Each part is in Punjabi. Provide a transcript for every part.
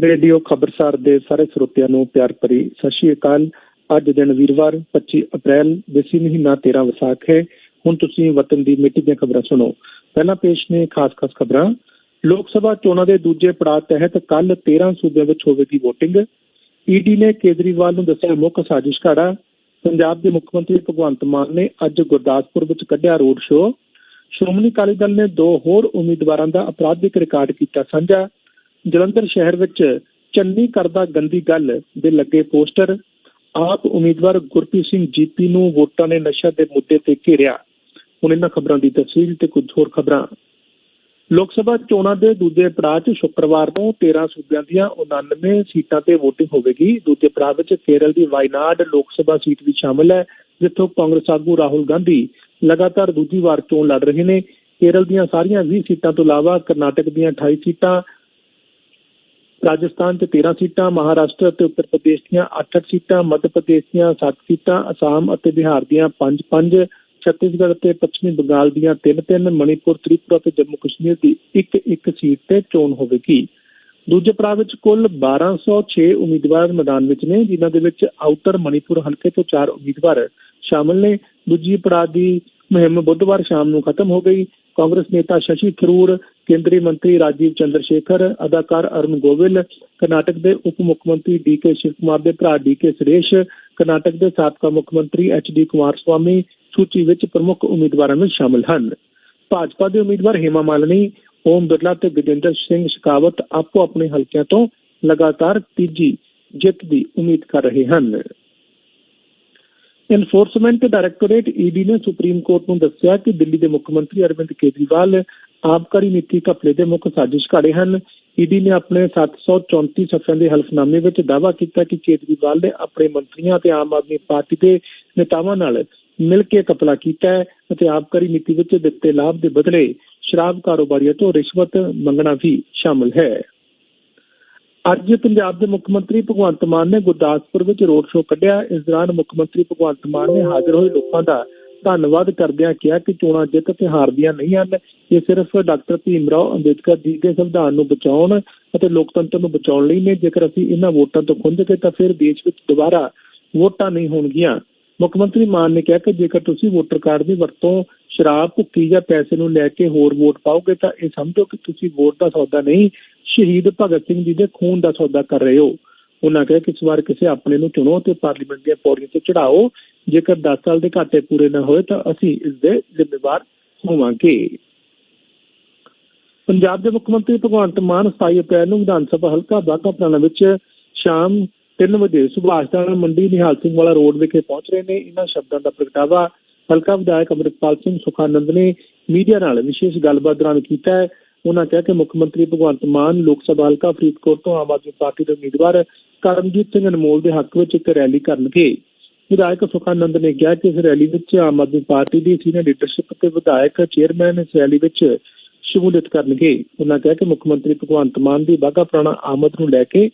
ਰੇਡੀਓ ਖਬਰਸਾਰ ਦੇ ਸਾਰੇ ਸਰੋਤਿਆਂ ਨੂੰ ਪਿਆਰ ਭਰੀ ਸਤਿ ਸ਼੍ਰੀ ਅਕਾਲ। ਅੱਜ ਦਿਨ ਵੀਰਵਾਰ 25 ਅਪ੍ਰੈਲ, ਦੇਸੀ ਮਹੀਨਾ 13 ਵਿਸਾਖ ਹੈ। ਹੁਣ ਤੁਸੀਂ ਵਤਨ ਦੀ ਮਿੱਟੀ ਦੀਆਂ ਖਬਰਾਂ ਸੁਣੋ। ਪਹਿਲਾਂ ਪੇਸ਼ ਨੇ ਖਾਸ-ਖਾਸ ਖਬਰਾਂ। ਲੋਕ ਸਭਾ ਚੋਣਾਂ ਦੇ ਦੂਜੇ ਪੜਾਅ ਤਹਿਤ ਕੱਲ 13 ਸੂਬਿਆਂ ਵਿੱਚ ਹੋਵੇਗੀ VOTING ਈਡੀ ਨੇ ਕੇਜਰੀਵਾਲ ਨੂੰ ਦੱਸਿਆ ਮੁੱਖ ਸਾਜ਼ਿਸ਼ ਘਾੜਾ। ਪੰਜਾਬ ਦੇ ਮੁੱਖ ਮੰਤਰੀ ਭਗਵੰਤ ਮਾਨ ਨੇ ਅੱਜ ਗੁਰਦਾਸਪੁਰ ਵਿੱਚ ਕੱਢਿਆ ਰੋਡ ਸ਼ੋਅ। ਸ਼੍ਰੋਮਣੀ ਅਕਾਲੀ ਦਲ ਨੇ ਦੋ ਹੋਰ ਉਮੀਦਵਾਰਾਂ ਦਾ ਅਪਰਾਧਿਕ ਰਿਕਾਰਡ ਕੀਤਾ ਸਾਂਝਾ। ਜਲੰਧਰ ਸ਼ਹਿਰ ਵਿੱਚ ਚੰਨੀ ਕਰਦਾ ਗੰਦੀ ਗੱਲ ਦੇ ਲੱਗੇ ਪੋਸਟਰ, ਆਪ ਉਮੀਦਵਾਰ ਗੁਰਪ੍ਰੀਤ ਸਿੰਘ ਜੀਪੀ ਨੂੰ ਵੋਟਾਂ ਨੇ ਨਸ਼ਾ ਦੇ ਮੁੱਦੇ ਤੇ ਘੇਰਿਆ। ਹੁਣ ਇਹਨਾਂ ਖਬਰਾਂ ਦੀ ਤਫਸੀਲ ਤੇ ਕੁਝ ਹੋਰ ਖਬਰਾਂ। ਲੋਕ ਸਭਾ ਚੋਣਾਂ ਦੇ ਦੂਜੇ ਪੜਾਅ 'ਚ ਸ਼ੁੱਕਰਵਾਰ ਨੂੰ 13 ਸੂਬਿਆਂ ਦੀਆਂ 99 ਸੀਟਾਂ ਤੇ VOTING ਹੋਵੇਗੀ। ਦੂਜੇ ਪੜਾਅ ਵਿੱਚ ਕੇਰਲ ਦੀ ਵਾਇਨਾਡ ਲੋਕ ਸਭਾ ਸੀਟ ਵੀ ਸ਼ਾਮਲ ਹੈ, ਜਿੱਥੋਂ ਕਾਂਗਰਸ ਆਗੂ ਰਾਹੁਲ ਗਾਂਧੀ ਲਗਾਤਾਰ ਦੂਜੀ ਵਾਰ ਚੋਣ ਲੜ ਰਹੇ ਨੇ। ਕੇਰਲ ਦੀਆਂ ਸਾਰੀਆਂ 20 ਸੀਟਾਂ ਤੋਂ ਇਲਾਵਾ ਕਰਨਾਟਕ ਦੀਆਂ 28 ਸੀਟਾਂ ਰਾਜਸਥਾਨ 'ਚ 13 ਸੀਟਾਂ, ਮਹਾਰਾਸ਼ਟਰ ਅਤੇ ਉੱਤਰ ਪ੍ਰਦੇਸ਼ ਦੀਆਂ 8-8 ਸੀਟਾਂ, ਮੱਧ ਪ੍ਰਦੇਸ਼ ਦੀਆਂ 7 ਸੀਟਾਂ, ਅਸਾਮ ਅਤੇ ਬਿਹਾਰ ਦੀਆਂ 5-5 ਛੱਤੀਸਗੜ੍ਹ ਅਤੇ ਪੱਛਮੀ ਬੰਗਾਲ ਦੀਆਂ 3-3 ਮਣੀਪੁਰ, ਤ੍ਰਿਪੁਰਾ ਤੇ ਜੰਮੂ ਕਸ਼ਮੀਰ ਦੀ ਇੱਕ-ਇੱਕ ਸੀਟ ਤੇ ਚੋਣ ਹੋਵੇਗੀ। ਦੂਜੇ ਪੜਾਅ ਵਿੱਚ ਕੁੱਲ 1206 ਉਮੀਦਵਾਰ ਮੈਦਾਨ ਵਿੱਚ ਨੇ, ਜਿਨ੍ਹਾਂ ਦੇ ਵਿੱਚ ਆਊਟਰ ਮਣੀਪੁਰ ਹਲਕੇ ਤੋਂ 4 ਉਮੀਦਵਾਰ ਸ਼ਾਮਲ ਨੇ। ਦੂਜੀ ਪੜਾਅ ਦੀ ਮੁਹਿੰਮ ਬੁੱਧਵਾਰ ਸ਼ਾਮ ਨੂੰ ਖਤਮ ਹੋ ਗਈ। ਕਾਂਗਰਸ ਨੇਤਾ ਸ਼ਸ਼ੀ ਥਰੂਰ ਕੇਂਦਰੀ ਮੰਤਰੀ ਰਾਜੀਵ ਚੰਦਰ ਸ਼ੇਖਰ ਅਦਾਕਾਰ ਅਰੁਣ ਗੋਵਿਲ, ਕਰਨਾਟਕ ਦੇ ਉਪ ਮੁੱਖ ਮੰਤਰੀ ਡੀਕੇ ਸ਼ਿਵ ਕੁਮਾਰ ਦੇ ਭਰਾ ਡੀਕੇ ਸੁਰੇਸ਼, ਕਰਨਾਟਕ ਦੇ ਸਾਬਕਾ ਮੁੱਖ ਮੰਤਰੀ ਐਚਡੀ ਕੁਮਾਰ ਸਵਾਮੀ ਸੂਚੀ ਵਿੱਚ ਪ੍ਰਮੁੱਖ ਉਮੀਦਵਾਰਾਂ ਵਿੱਚ ਸ਼ਾਮਲ ਹਨ। ਭਾਜਪਾ ਦੇ ਉਮੀਦਵਾਰ ਹੇਮਾ ਮਾਲਿਨੀ, ਓਮ ਬਿਰਲਾ ਤੇ ਗਜਿੰਦਰ ਸਿੰਘ ਸ਼ਿਕਾਵਤ ਆਪੋ ਆਪਣੇ ਹਲਕਿਆਂ ਤੋਂ ਲਗਾਤਾਰ ਤੀਜੀ ਜਿੱਤ ਦੀ ਉਮੀਦ ਕਰ ਰਹੇ ਹਨ। ਇਨਫੋਰਸਮੈਂਟ ਡਾਇਰੈਕਟੋਰੇਟ ਈਡੀ ਨੇ ਸੁਪਰੀਮ ਕੋਰਟ ਨੂੰ ਦੱਸਿਆ ਕਿ ਦਿੱਲੀ ਦੇ ਮੁੱਖ ਮੰਤਰੀ ਅਰਵਿੰਦ ਕੇਜਰੀਵਾਲ ਆਬਕਾਰੀ ਨੀਤੀ ਘਪਲੇ ਦੇ ਮੁੱਖ ਸਾਜ਼ਿਸ਼ ਹਨ। ਈਡੀ ਨੇ ਆਪਣੇ 734 ਸਫ਼ਿਆਂ ਦੇ ਹਲਫਨਾਮੇ ਵਿੱਚ ਦਾਅਵਾ ਕੀਤਾ ਕਿ ਕੇਜਰੀਵਾਲ ਨੇ ਆਪਣੇ ਮੰਤਰੀਆਂ ਤੇ ਆਮ ਆਦਮੀ ਪਾਰਟੀ ਦੇ ਨੇਤਾਵਾਂ ਨਾਲ ਮਿਲ ਕੇ ਕਪਲਾ ਕੀਤਾ ਅਤੇ ਆਬਕਾਰੀ ਨੀਤੀ ਵਿੱਚ ਦਿੱਤੇ ਲਾਭ ਦੇ ਬਦਲੇ ਸ਼ਰਾਬ ਕਾਰੋਬਾਰੀਆਂ ਤੋਂ ਰਿਸ਼ਵਤ ਮੰਗਣਾ ਵੀ ਸ਼ਾਮਲ ਹੈ। ਅੱਜ ਪੰਜਾਬ ਦੇ ਮੁੱਖ ਮੰਤਰੀ ਭਗਵੰਤ ਮਾਨ ਨੇ ਗੁਰਦਾਸਪੁਰ ਵਿੱਚ ਰੋਡ ਸ਼ੋਅ ਕੱਢਿਆ। ਇਸ ਦੌਰਾਨ ਮੁੱਖ ਮੰਤਰੀ ਭਗਵੰਤ ਮਾਨ ਨੇ ਹਾਜ਼ਰ ਹੋਏ ਲੋਕਾਂ ਦਾ ਧੰਨਵਾਦ ਕਰਦਿਆਂ ਕਿਹਾ ਕਿ ਚੋਣਾਂ ਜਿੱਤ ਤੇ ਹਾਰ ਦੀਆਂ ਨਹੀਂ ਹਨ। ਇਹ ਸਿਰਫ ਡਾਕਟਰ ਭੀਮ ਰਾਓ ਅੰਬੇਦਕਰ ਜੀ ਦੇ ਸੰਵਿਧਾਨ ਨੂੰ ਬਚਾਉਣ ਅਤੇ ਲੋਕਤੰਤਰ ਨੂੰ ਬਚਾਉਣ ਲਈ ਨੇ। ਜੇਕਰ ਅਸੀਂ ਇਹਨਾਂ ਵੋਟਾਂ ਤੋਂ ਖੁੰਝ ਕੇ ਤਾਂ ਫਿਰ ਦੇਸ਼ ਵਿੱਚ ਦੁਬਾਰਾ ਵੋਟਾਂ ਨਹੀਂ ਹੋਣਗੀਆਂ। ਮੁੱਖ ਮੰਤਰੀ ਮਾਨ ਨੇ ਕਿਹਾ ਕਿ ਜੇਕਰ ਤੁਸੀਂ ਵੋਟਰ ਕਾਰਡ ਦੀ ਵਰਤੋਂ ਸ਼ਰਾਬ, ਭੁੱਕੀ ਜਾਂ ਪੈਸੇ ਨੂੰ ਲੈ ਕੇ ਹੋਰ ਵੋਟ ਪਾਓਗੇ ਤਾਂ ਇਹ ਸਮਝੋ ਕਿ ਤੁਸੀਂ ਵੋਟ ਦਾ ਸੌਦਾ ਨਹੀਂ, ਸ਼ਹੀਦ ਭਗਤ ਸਿੰਘ ਜੀ ਦੇ ਖੂਨ ਦਾ ਸੌਦਾ ਕਰ ਰਹੇ ਹੋ। ਉਹਨਾਂ ਕਿਹਾ ਕਿ ਇਸ ਵਾਰ ਕਿਸੇ ਆਪਣੇ ਨੂੰ ਚੁਣੋ ਤੇ ਪਾਰਲੀਮੈਂਟ ਦੀਆਂ ਪੌੜੀਆਂ ਤੇ ਚੜਾਓ ਜੇਕਰ 10 ਸਾਲ ਦੇ ਘਾਟੇ ਪੂਰੇ ਨਾ ਹੋਏ ਤਾਂ ਅਸੀਂ ਇਸ ਦੇ ਜ਼ਿੰਮੇਵਾਰ ਹੋਵਾਂਗੇ। ਪੰਜਾਬ ਦੇ ਮੁੱਖ ਮੰਤਰੀ ਭਗਵੰਤ ਮਾਨ 27 ਅਪ੍ਰੈਲ ਨੂੰ ਵਿਧਾਨ ਸਭਾ ਹਲਕਾ ਬਾਘਾ ਪੁਰਾਣਾ ਵਿੱਚ ਸ਼ਾਮ 3 ਵਜੇ ਸੁਭਾਸ਼ ਦਾਣਾ ਮੰਡੀ ਨਿਹਾਲ ਸਿੰਘ ਵਾਲਾ ਰੋਡ ਵਿਖੇ ਪਹੁੰਚ ਰਹੇ ਨੇ। ਇਹਨਾਂ ਸ਼ਬਦਾਂ ਦਾ ਪ੍ਰਗਟਾਵਾ ਹਲਕਾ ਵਿਧਾਇਕ ਅਮਰਿਤਪਾਲ ਸਿੰਘ ਸੁਖਾਨੰਦ ਨੇ ਮੀਡੀਆ ਨਾਲ ਵਿਸ਼ੇਸ਼ ਗੱਲਬਾਤ ਦੌਰਾਨ ਕੀਤਾ ਹੈ। ਉਹਨਾਂ ਕਿਹਾ ਕਿ ਮੁੱਖ ਮੰਤਰੀ ਭਗਵੰਤ ਮਾਨ ਲੋਕ ਸਭਾ ਹਲਕਾ ਫਰੀਦਕੋਟ ਤੋਂ ਆਮ ਆਦਮੀ ਪਾਰਟੀ ਦੇ ਉਮੀਦਵਾਰ ਕਰਮਜੀਤ ਸਿੰਘ ਅਨਮੋਲ ਦੇ ਹੱਕ ਵਿੱਚ ਇੱਕ ਰੈਲੀ ਕਰਨਗੇ। ਵਿਧਾਇਕ ਸੁਖਾਨੰਦ ਨੇ ਕਿਹਾ ਕਿ ਇਸ ਰੈਲੀ ਵਿੱਚ ਆਮ ਆਦਮੀ ਪਾਰਟੀ ਦੀ ਸੀਨੀਅਰ ਲੀਡਰਸ਼ਿਪ ਤੇ ਵਿਧਾਇਕ ਚੇਅਰਮੈਨ ਇਸ ਰੈਲੀ ਵਿੱਚ ਸ਼ਮੂਲੀਅਤ ਕਰਨਗੇ। ਉਹਨਾਂ ਕਿਹਾ ਕਿ ਮੁੱਖ ਮੰਤਰੀ ਭਗਵੰਤ ਮਾਨ ਦੀ ਬਾਘਾ ਪੁਰਾਣਾ ਆਮਦ ਨੂੰ ਲੈ ਕੇ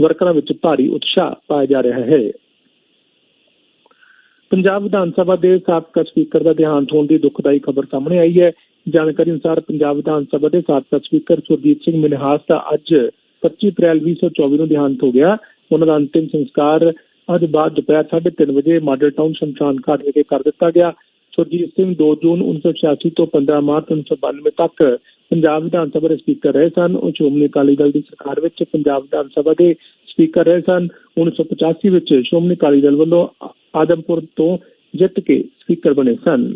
ਵਰਕਰਾਂ ਵਿੱਚ ਭਾਰੀ ਉਤਸ਼ਾਹ ਪਾਇਆ ਜਾ ਰਿਹਾ ਹੈ। ਪੰਜਾਬ ਵਿਧਾਨ ਸਭਾ ਦੇ ਸਾਬਕਾ ਸਪੀਕਰ ਦਾ ਦੇਹਾਂਤ ਹੋਣ ਦੀ ਦੁਖਦਾਈ ਖਬਰ ਸਾਹਮਣੇ ਆਈ ਹੈ। ਜਾਣਕਾਰੀ ਅਨੁਸਾਰ ਪੰਜਾਬ ਵਿਧਾਨ ਸਭਾ ਦੇ ਸਾਬਕਾ ਸਪੀਕਰ ਸੁਰਜੀਤ ਸਿੰਘ ਮਨਹਾਸ ਦਾ ਅੱਜ 25 ਅਪ੍ਰੈਲ 2024 ਨੂੰ ਦੇਹਾਂਤ ਹੋ ਗਿਆ। ਉਹਨਾਂ ਦਾ ਅੰਤਿਮ ਸੰਸਕਾਰ ਅੱਜ ਬਾਅਦ ਦੁਪਹਿਰ 3:30 ਵਜੇ ਮਾਡਲ ਟਾਊਨ ਸ਼ਮਸ਼ਾਨ ਘਾਟ ਵਿਖੇ ਕਰ ਦਿੱਤਾ ਗਿਆ। ਸੁਰਜੀਤ ਸਿੰਘ 2 ਜੂਨ 1986 ਤੋਂ 15 ਮਾਰਚ 1992 ਤੱਕ ਪੰਜਾਬ ਵਿਧਾਨ ਸਭਾ ਦੇ ਸਪੀਕਰ ਰਹੇ ਸਨ। ਉਹ ਸ਼੍ਰੋਮਣੀ ਅਕਾਲੀ ਦਲ ਦੀ ਸਰਕਾਰ ਵਿੱਚ ਪੰਜਾਬ ਵਿਧਾਨ ਸਭਾ ਦੇ ਸਪੀਕਰ ਰਹੇ ਸਨ। 1985 ਵਿੱਚ ਸ਼੍ਰੋਮਣੀ ਅਕਾਲੀ ਦਲ ਵੱਲੋਂ ਆਦਮਪੁਰ ਤੋਂ ਜਿੱਤ ਕੇ ਸਪੀਕਰ ਬਣੇ ਸਨ।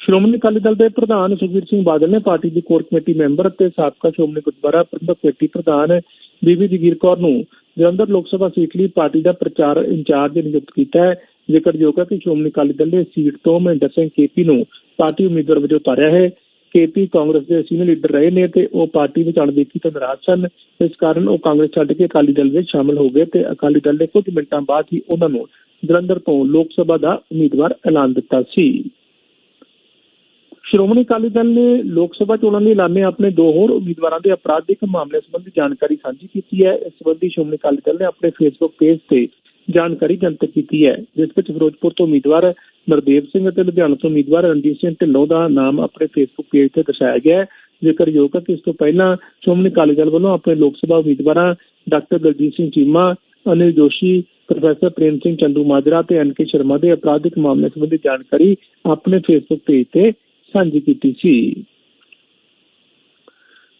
ਸ਼੍ਰੋਮਣੀ ਅਕਾਲੀ ਦਲ ਦੇ ਪ੍ਰਧਾਨ ਸੁਖਬੀਰ ਸਿੰਘ ਬਾਦਲ ਨੇ ਪਾਰਟੀ ਦੀ ਕੋਰ ਕਮੇਟੀ ਮੈਂਬਰ ਅਤੇ ਸਾਬਕਾ ਸ਼੍ਰੋਮਣੀ ਗੁਰਦੁਆਰਾ ਪ੍ਰਬੰਧਕ ਕਮੇਟੀ ਪ੍ਰਧਾਨ ਬੀਬੀ ਜਗੀਰ ਕੌਰ ਨੂੰ ਜਲੰਧਰ ਲੋਕ ਸਭਾ ਸੀਟ ਲਈ ਪਾਰਟੀ ਦਾ ਪ੍ਰਚਾਰ ਇੰਚਾਰਜ ਨਿਯੁਕਤ ਕੀਤਾ ਹੈ। ਜ਼ਿਕਰਯੋਗ ਹੈ ਕਿ ਸ਼੍ਰੋਮਣੀ ਅਕਾਲੀ ਦਲ ਦੇ ਸੀਟ ਤੋਂ ਮਹਿੰਦਰ ਸਿੰਘ ਕੇਪੀ ਨੂੰ ਪਾਰਟੀ ਉਮੀਦਵਾਰ ਵਜੋਂ ਉਤਾਰਿਆ ਹੈ। ਕੇਪੀ ਕਾਂਗਰਸ ਦੇ ਸੀਨੀਅਰ ਲੀਡਰ ਰਹੇ ਨੇ ਤੇ ਉਹ ਪਾਰਟੀ ਵਿੱਚ ਅਣਦੇਖੀ ਤੋਂ ਨਾਰਾਜ਼ ਸਨ। ਇਸ ਕਾਰਨ ਉਹ ਕਾਂਗਰਸ ਛੱਡ ਕੇ ਅਕਾਲੀ ਦਲ ਵਿੱਚ ਸ਼ਾਮਲ ਹੋ ਗਏ ਤੇ ਅਕਾਲੀ ਦਲ ਨੇ ਕੁਝ ਮਿੰਟਾਂ ਬਾਅਦ ਹੀ ਉਹਨਾਂ ਨੂੰ ਜਲੰਧਰ ਤੋਂ ਲੋਕ ਸਭਾ ਦਾ ਉਮੀਦਵਾਰ ਐਲਾਨ ਦਿੱਤਾ ਸੀ। ਸ਼੍ਰੋਮਣੀ ਅਕਾਲੀ ਦਲ ਨੇ ਲੋਕ ਸਭਾ ਚੋਣਾਂ ਲਈ ਐਲਾਨੇ ਆਪਣੇ ਦੋ ਹੋਰ ਉਮੀਦਵਾਰਾਂ ਦੇ ਅਪਰਾਧਿਕ ਮਾਮਲੇ ਸੰਬੰਧੀ ਜਾਣਕਾਰੀ ਸਾਂਝੀ ਕੀਤੀ ਹੈ। ਇਸ ਸੰਬੰਧੀ ਸ਼੍ਰੋਮਣੀ ਅਕਾਲੀ ਦਲ ਨੇ ਆਪਣੇ ਫੇਸਬੁੱਕ ਪੇਜ ਤੇ ਜਾਣਕਾਰੀ ਜਨਤਕ ਕੀਤੀ ਹੈ। ਜਿਸ ਵਿੱਚ ਫਿਰੋਜ਼ਪੁਰ ਤੋਂ ਉਮੀਦਵਾਰ ਨਰਦੇਵ ਸਿੰਘ ਅਤੇ ਲੁਧਿਆਣਾ ਤੋਂ ਉਮੀਦਵਾਰ ਰਣਜੀਤ ਸਿੰਘ ਢਿੱਲੋਂ ਦਾ ਨਾਮ ਆਪਣੇ ਫੇਸਬੁੱਕ ਪੇਜ ਤੇ ਦਰਸਾਇਆ ਗਿਆ ਹੈ। ਜ਼ਿਕਰਯੋਗ ਹੈ ਕਿ ਇਸ ਤੋਂ ਪਹਿਲਾਂ ਸ਼੍ਰੋਮਣੀ ਅਕਾਲੀ ਦਲ ਵੱਲੋਂ ਆਪਣੇ ਲੋਕ ਸਭਾ ਉਮੀਦਵਾਰਾਂ doctor Daljit Singh Cheema, Anil Joshi, professor Prem Singh Chandumajra ਤੇ ਐਨਕੇ ਸ਼ਰਮਾ ਦੇ ਅਪਰਾਧਿਕ ਮਾਮਲੇ ਸੰਬੰਧੀ ਜਾਣਕਾਰੀ ਆਪਣੇ ਫੇਸਬੁੱਕ ਪੇਜ ਤੇ ਸਾਂਝੀ ਕੀਤੀ ਸੀ।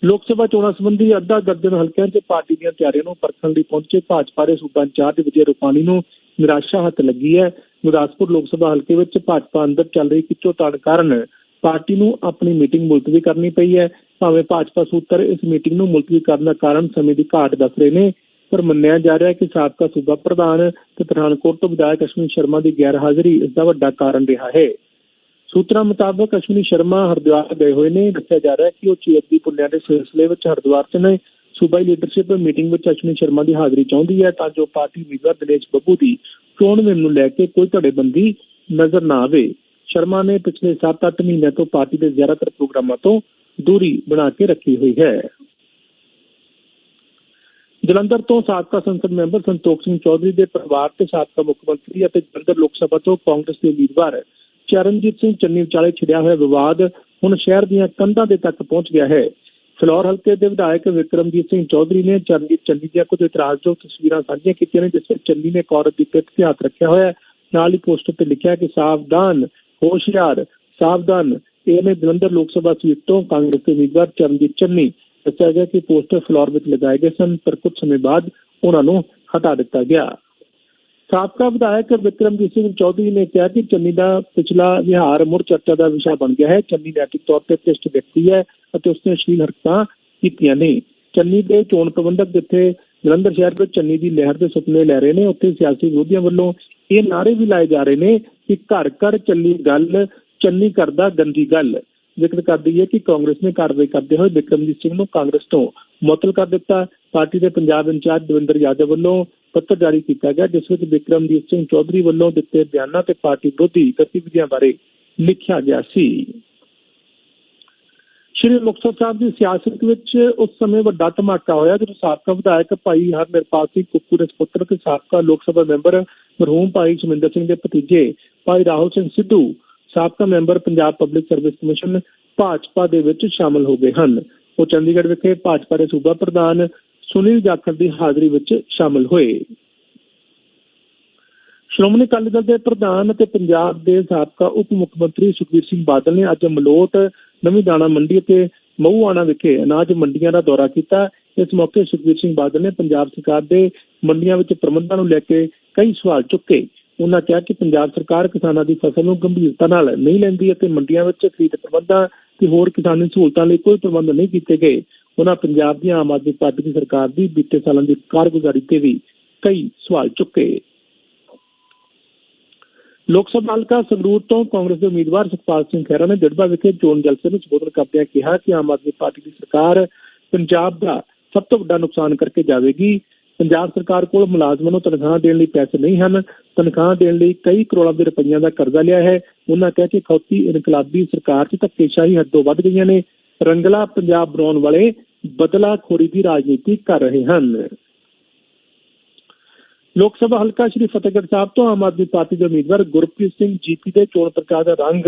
ਲੋਕ ਸਭਾ ਚੋਣਾਂ ਸੰਬੰਧੀ ਅੱਧਾ ਦਰਜਨ ਹਲਕਿਆਂ 'ਚ ਪਾਰਟੀ ਦੀਆਂ ਤਿਆਰੀਆਂ ਨੂੰ ਪਰਖਣ ਲਈ ਪਹੁੰਚੇ ਭਾਜਪਾ ਦੇ ਸੂਬਾ ਇੰਚਾਰਜ ਵਿਜੇ ਰੂਪਾਣੀ ਨੂੰ ਨਿਰਾਸ਼ਾ ਹੱਥ ਲੱਗੀ ਹੈ। ਗੁਰਦਾਸਪੁਰ ਲੋਕ ਸਭਾ ਹਲਕੇ ਵਿੱਚ ਭਾਜਪਾ ਅੰਦਰ ਚੱਲ ਰਹੀ ਖਿੱਚੋਤਾਣ ਕਾਰਨ ਪਾਰਟੀ ਨੂੰ ਆਪਣੀ ਮੀਟਿੰਗ ਮੁਲਤਵੀ ਕਰਨੀ ਪਈ ਹੈ। ਭਾਵੇਂ ਭਾਜਪਾ ਸੂਤਰ ਇਸ ਮੀਟਿੰਗ ਨੂੰ ਮੁਲਤਵੀ ਕਰਨ ਦਾ ਕਾਰਨ ਸਮੇਂ ਦੀ ਘਾਟ ਦੱਸ ਰਹੇ ਨੇ, ਪਰ ਮੰਨਿਆ ਜਾ ਰਿਹਾ ਹੈ ਕਿ ਸਾਬਕਾ ਸੂਬਾ ਪ੍ਰਧਾਨ ਤੇ ਪਠਾਨਕੋਟ ਤੋਂ ਵਿਧਾਇਕ ਅਸ਼ਵਨੀ ਸ਼ਰਮਾ ਦੀ ਗੈਰ ਹਾਜ਼ਰੀ ਇਸ ਦਾ ਵੱਡਾ ਕਾਰਨ ਰਿਹਾ ਹੈ। ਸੂਤਰਾਂ ਮੁਤਾਬਕ ਅਸ਼ਵਨੀ ਸ਼ਰਮਾ ਹਰਿਦੁਆਰ ਗਏ ਹੋਏ ਨੇ। ਦੱਸਿਆ ਜਾ ਰਿਹਾ ਹੈ ਕਿ ਉਹ ਚੇਤ ਦੀ ਦੇ ਸਿਲਸਿਲੇ ਵਿੱਚ ਹਰਿਦੁਆਰ 'ਚ ਨੇ। ਸੂਬਾਈ ਲੀਡਰਸ਼ਿਪ ਮੀਟਿੰਗ ਵਿੱਚ ਅਸ਼ਵਨੀ ਸ਼ਰਮਾ ਦੀ ਹਾਜ਼ਰੀ ਚਾਹੁੰਦੀ ਹੈ ਤਾਂ ਜੋ ਪਾਰਟੀ ਉਮੀਦਵਾਰ ਦਿਨੇਸ਼ ਬੱਬੂ ਦੀ ਚੋਣ ਮੁਹਿੰਮ ਨੂੰ ਲੈ ਕੇ ਕੋਈ ਧੜੇਬੰਦੀ ਨਜ਼ਰ ਨਾ ਆਵੇ। ਸ਼ਰਮਾ ਨੇ ਪਿਛਲੇ 7-8 ਮਹੀਨਿਆਂ ਤੋਂ ਪਾਰਟੀ ਦੇ ਜ਼ਿਆਦਾਤਰ ਪ੍ਰੋਗਰਾਮਾਂ ਤੋਂ ਦੂਰੀ ਬਣਾ ਕੇ ਰੱਖੀ ਹੋਈ ਹੈ। ਜਲੰਧਰ ਤੋਂ ਸਾਬਕਾ ਸੰਸਦ ਮੈਂਬਰ ਸੰਤੋਖ ਸਿੰਘ ਚੌਧਰੀ ਦੇ ਪਰਿਵਾਰ ਤੇ ਸਾਬਕਾ ਮੁੱਖ ਮੰਤਰੀ ਅਤੇ ਜਲੰਧਰ ਲੋਕ ਸਭਾ ਤੋਂ ਕਾਂਗਰਸ ਦੇ ਉਮੀਦਵਾਰ ਚਰਨਜੀਤ ਸਿੰਘ ਚੰਨੀ ਵਿਚਾਲੇ ਛਿੜਿਆ ਹੋਇਆ ਵਿਵਾਦ ਹੁਣ ਸ਼ਹਿਰ ਦੀਆਂ ਕੰਧਾਂ ਦੇ ਤੱਕ ਪਹੁੰਚ ਗਿਆ ਹੈ। ਫਲੋਰ ਹਲਕੇ ਦੇ ਵਿਧਾਇਕ ਵਿਕਰਮਜੀਤ ਸਿੰਘ ਚੌਧਰੀ ਨੇ ਚਰਨਜੀਤ ਚੰਨੀ ਦੀਆਂ ਕੁਝ ਇਤਰਾਜ਼ਯੋਗ ਤਸਵੀਰਾਂ ਸਾਂਝੀਆਂ ਕੀਤੀਆਂ ਨੇ, ਜਿਸ ਵਿੱਚ ਚੰਨੀ ਨੇ ਇੱਕ ਔਰਤ ਦੀ ਪਿੱਠ ਤੇ ਹੱਥ ਰੱਖਿਆ ਹੋਇਆ ਹੈ। ਨਾਲ ਹੀ ਪੋਸਟਰ ਤੇ ਲਿਖਿਆ ਕਿ ਸਾਵਧਾਨ, ਹੋਸ਼ਿਆਰ, ਸਾਵਧਾਨ, ਇਹ ਨੇ ਜਲੰਧਰ ਲੋਕ ਸਭਾ ਸੀਟ ਤੋਂ ਕਾਂਗਰਸ ਦੇ ਉਮੀਦਵਾਰ ਚਰਨਜੀਤ ਚੰਨੀ ਦੱਸਿਆ ਗਿਆ ਕਿ ਪੋਸਟਰ ਫਲੋਰ ਵਿੱਚ ਲਗਾਏ ਗਏ ਸਨ, ਪਰ ਕੁਝ ਸਮੇਂ ਬਾਅਦ ਉਹਨਾਂ ਨੂੰ ਹਟਾ ਦਿੱਤਾ ਗਿਆ। ਸਾਬਕਾ ਵਿਧਾਇਕ ਵਿਕਰਮਜੀਤ ਸਿੰਘ ਚੌਧਰੀ ਨੇ ਕਿਹਾ ਕਿ ਚੰਨੀ ਦਾ ਪਿਛਲਾ ਵਿਹਾਰ ਮੁੜ ਚਰਚਾ ਦਾ ਵਿਸ਼ਾ ਬਣ ਗਿਆ ਹੈ। ਚੰਨੀ ਨੈਤਿਕ ਤੌਰ ਤੇ ਭ੍ਰਿਸ਼ਟ ਵਿਅਕਤੀ ਹੈ ਅਤੇ ਉਸਨੇ ਅਸ਼ਲੀਲ ਹਰਕਤਾਂ ਕੀਤੀਆਂ ਨੇ। ਚੰਨੀ ਦੇ ਚੋਣ ਪ੍ਰਬੰਧਕ ਜਿੱਥੇ ਜਲੰਧਰ ਸ਼ਹਿਰ ਵਿੱਚ ਚੰਨੀ ਦੀ ਲਹਿਰ ਦੇ ਸੁਪਨੇ ਲੈ ਰਹੇ ਨੇ, ਉੱਥੇ ਸਿਆਸੀ ਵਿਰੋਧੀਆਂ ਵੱਲੋਂ ਇਹ ਨਾਅਰੇ ਵੀ ਲਾਏ ਜਾ ਰਹੇ ਨੇ ਕਿ ਘਰ ਘਰ ਚੱਲੀ ਗੱਲ, ਚੰਨੀ ਕਰਦਾ ਗੰਦੀ ਗੱਲ। ਜ਼ਿਕਰ ਕਰਦੀ ਹੈ ਕਿ ਕਾਂਗਰਸ ਨੇ ਕਾਰਵਾਈ ਕਰਦੇ ਹੋਏ ਵਿਕਰਮਜੀਤ ਸਿੰਘ ਨੂੰ ਕਾਂਗਰਸ ਤੋਂ ਮੁਅੱਤਲ ਕਰ ਦਿੱਤਾ। ਪਾਰਟੀ ਦੇ ਪੰਜਾਬ ਇੰਚਾਰਜ ਦਵਿੰਦਰ ਯਾਦਵ ਵੱਲੋਂ ਪੱਤਰ ਜਾਰੀ ਕੀਤਾ ਗਿਆ, ਜਿਸ ਵਿੱਚ ਵਿਕਰਮਜੀਤ ਸਿੰਘ ਚੌਧਰੀ ਵੱਲੋਂ ਦਿੱਤੇ ਬਿਆਨਾਂ ਤੇ ਪਾਰਟੀ ਵਿਰੋਧੀ ਗਤੀਵਿਧੀਆਂ ਬਾਰੇ ਲਿਖਿਆ ਗਿਆ ਸੀ। ਸ਼੍ਰੀ ਮੁਕਤਸਰ ਸਾਹਿਬ ਦੀ ਸਿਆਸਤ ਵਿੱਚ ਉਸ ਸਮੇਂ ਵੱਡਾ ਧਮਾਕਾ ਹੋਇਆ, ਜਦੋਂ ਸਾਬਕਾ ਵਿਧਾਇਕ ਭਾਈ ਹਰਨਿਰਪਾਲ ਸਿੰਘ ਕੁੱਕੂ ਦੇ ਸੁਪੁੱਤਰ ਤੇ ਸਾਬਕਾ ਲੋਕ ਸਭਾ ਮੈਂਬਰ ਮਰਹੂਮ ਭਾਈ ਸ਼ਮਿੰਦਰ ਸਿੰਘ ਦੇ ਭਤੀਜੇ ਭਾਈ ਰਾਹੁਲ ਸਿੰਘ ਸਿੱਧੂ, ਸਾਬਕਾ member Punjab public service commission Bhajpa ਦੇ ਵਿੱਚ ਸ਼ਾਮਲ ਹੋ ਗਏ ਹਨ। ਉਹ ਚੰਡੀਗੜ੍ਹ ਵਿਖੇ ਭਾਜਪਾ ਦੇ ਸੂਬਾ ਪ੍ਰਧਾਨ ਸੁਨੀਲ ਜਾਖੜ ਦੀ ਹਾਜ਼ਰੀ ਵਿੱਚ ਸ਼ਾਮਲ ਹੋਏ। ਸ਼੍ਰੋਮਣੀ ਅਕਾਲੀ ਦਲ ਦੇ ਪ੍ਰਧਾਨ ਅਤੇ ਪੰਜਾਬ ਦੇ ਸਾਬਕਾ ਉਪ ਮੁੱਖ ਮੰਤਰੀ ਸੁਖਬੀਰ ਸਿੰਘ ਬਾਦਲ ਨੇ ਅੱਜ ਮਲੋਟ, ਨਵੀਂ ਦਾਣਾ ਮੰਡੀ ਅਤੇ ਮਹੂਆਣਾ ਵਿਖੇ ਅਨਾਜ ਮੰਡੀਆਂ ਦਾ ਦੌਰਾ ਕੀਤਾ। ਇਸ ਮੌਕੇ ਸੁਖਬੀਰ ਸਿੰਘ ਬਾਦਲ ਨੇ ਪੰਜਾਬ ਸਰਕਾਰ ਦੇ ਮੰਡੀਆਂ ਵਿੱਚ ਪ੍ਰਬੰਧਾਂ ਨੂੰ ਲੈ ਕੇ ਕਈ ਸਵਾਲ ਚੁੱਕੇ। ਉਹਨਾਂ ਕਿਹਾ ਕਿ ਪੰਜਾਬ ਸਰਕਾਰ ਕਿਸਾਨਾਂ ਦੀ ਫਸਲ ਨੂੰ ਗੰਭੀਰਤਾ ਨਾਲ ਨਹੀਂ ਲੈਂਦੀ ਅਤੇ ਮੰਡੀਆਂ ਵਿੱਚ ਖਰੀਦ ਪ੍ਰਬੰਧਾਂ ਤੇ ਹੋਰ ਕਿਸਾਨੀ ਸਹੂਲਤਾਂ ਲਈ ਕੋਈ ਪ੍ਰਬੰਧ ਨਹੀਂ ਕੀਤੇ ਗਏ। ਉਹਨਾਂ ਪੰਜਾਬ ਦੀ ਆਮ ਆਦਮੀ ਪਾਰਟੀ ਦੀ ਸਰਕਾਰ ਦੀ ਬੀਤੇ ਸਾਲਾਂ ਦੀ ਕਾਰਗੁਜ਼ਾਰੀ ਤੇ ਵੀ ਕਈ ਸਵਾਲ ਚੁੱਕੇ। ਲੋਕ ਸਭਾ ਹਲਕਾ ਸੰਗਰੂਰ ਤੋਂ ਕਾਂਗਰਸ ਦੇ ਉਮੀਦਵਾਰ ਸੁਖਪਾਲ ਸਿੰਘ ਖਹਿਰਾ ਨੇ ਜੜਬਾ ਵਿਖੇ ਚੋਣ ਜਲਸੇ ਨੂੰ ਸੰਬੋਧਨ ਕਰਦਿਆਂ ਕਿਹਾ ਕਿ ਆਮ ਆਦਮੀ ਪਾਰਟੀ ਦੀ ਸਰਕਾਰ ਪੰਜਾਬ ਦਾ ਸਭ ਤੋਂ ਵੱਡਾ ਨੁਕਸਾਨ ਕਰਕੇ ਜਾਵੇਗੀ। ਪੰਜਾਬ ਸਰਕਾਰ ਕੋਲ ਮੁਲਾਜ਼ਮਾਂ ਨੂੰ ਤਨਖਾਹ ਦੇਣ ਲਈ ਪੈਸੇ ਨਹੀਂ ਹਨ। ਤਨਖਾਹ ਦੇਣ ਲਈ ਕਈ ਕਰੋੜਾਂ ਦੇ ਰੁਪਈਆਂ ਦਾ ਕਰਜ਼ਾ ਲਿਆ ਹੈ। ਉਹਨਾਂ ਕਿਹਾ ਕਿ ਖੌਤੀ ਇਨਕਲਾਬੀ ਸਰਕਾਰ 'ਚ ਧੱਕੇਸ਼ਾਹੀ ਹੱਦੋਂ ਵੱਧ ਗਈਆਂ ਨੇ। ਰੰਗਲਾ ਪੰਜਾਬ ਬਣਾਉਣ ਵਾਲੇ ਬਦਲਾਖੋਰੀ ਦੀ ਰਾਜਨੀਤੀ ਕਰ ਰਹੇ ਹਨ। ਲੋਕ ਸਭਾ ਹਲਕਾ ਸ਼੍ਰੀ ਫਤਿਹਗੜ੍ਹ ਸਾਹਿਬ ਤੋਂ ਆਮ ਆਦਮੀ ਪਾਰਟੀ ਦੇ ਉਮੀਦਵਾਰ ਗੁਰਪ੍ਰੀਤ ਸਿੰਘ ਜੀਪੀ ਦੇ ਚੋਣ ਪ੍ਰਚਾਰ ਦਾ ਰੰਗ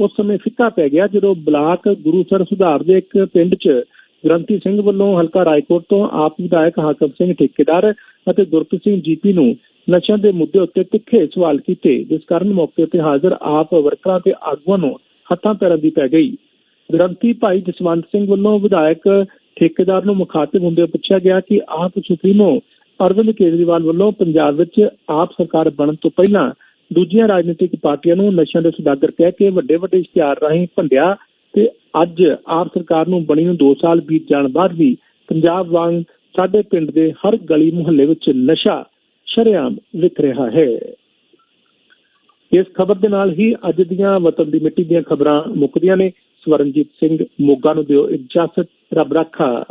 ਉਸ ਸਮੇਂ ਫਿੱਕਾ ਪੈ ਗਿਆ ਜਦੋਂ ਬਲਾਕ ਗੁਰੂਸਰ ਸੁਧਾਰ ਦੇ ਇੱਕ ਪਿੰਡ 'ਚ ਗ੍ਰੰਥੀ ਸਿੰਘ ਵੱਲੋਂ ਹਲਕਾ ਰਾਏਕੋਟ ਤੋਂ ਆਪ ਵਿਧਾਇਕ ਹਾਕਮ ਸਿੰਘ ਠੇਕੇਦਾਰ ਅਤੇ ਗੁਰਪ੍ਰੀਤ ਸਿੰਘ ਜੀਪੀ ਨੂੰ ਨਸ਼ਿਆਂ ਦੇ ਮੁੱਦੇ ਉੱਤੇ ਤਿੱਖੇ ਸਵਾਲ ਕੀਤੇ, ਜਿਸ ਕਾਰਨ ਮੌਕੇ ਉੱਤੇ ਹਾਜ਼ਰ ਆਪ ਵਰਕਰਾਂ ਤੇ ਆਗੂਆਂ ਨੂੰ ਹੱਥਾਂ ਪੈਰਾਂ ਦੀ ਪੈ ਗਈ। ਗ੍ਰੰਥੀ ਭਾਈ ਜਸਵੰਤ ਸਿੰਘ ਵੱਲੋਂ ਵਿਧਾਇਕ ਠੇਕੇਦਾਰ ਨੂੰ ਮੁਖਾਤਿਬ ਹੁੰਦੇ ਪੁੱਛਿਆ ਗਿਆ ਕਿ ਆਪ ਸੁਪਰੀਮੋ ਅਰਵਿੰਦ ਕੇਜਰੀਵਾਲ ਵੱਲੋਂ ਪੰਜਾਬ ਵਿੱਚ ਆਪ ਸਰਕਾਰ ਬਣਨ ਤੋਂ ਪਹਿਲਾਂ ਦੂਜੀਆਂ ਰਾਜਨੀਤਿਕ ਪਾਰਟੀਆਂ ਨੂੰ ਨਸ਼ਿਆਂ ਦੇ ਸੁਦਾਗਰ ਕਹਿ ਕੇ ਵੱਡੇ ਵੱਡੇ ਇਸ਼ਤਿਹਾਰ ਰਾਹੀਂ ਭੰਡਿਆ ਤੇ ਅੱਜ ਆਪ ਸਰਕਾਰ ਨੂੰ ਬਣੀ ਨੂੰ 2 ਸਾਲ ਬੀਤ ਜਾਣ ਬਾਅਦ ਵੀ ਪੰਜਾਬ ਵਾਂਗ ਸਾਡੇ ਪਿੰਡ ਦੇ ਹਰ ਗਲੀ ਮੁਹੱਲੇ ਵਿੱਚ ਨਸ਼ਾ ਸ਼ਰੇਆਮ ਵਿਕ ਰਿਹਾ ਹੈ। ਇਸ ਖਬਰ ਦੇ ਨਾਲ ਹੀ ਅੱਜ ਦੀਆਂ ਵਤਨ ਦੀ ਮਿੱਟੀ ਦੀਆਂ ਖਬਰਾਂ ਮੁੱਕਦੀਆਂ ਨੇ। ਸਵਰਨਜੀਤ ਸਿੰਘ ਮੋਗਾ ਨੂੰ ਦਿਓ ਇਜਾਜ਼ਤ। ਰੱਬ ਰਾਖਾ।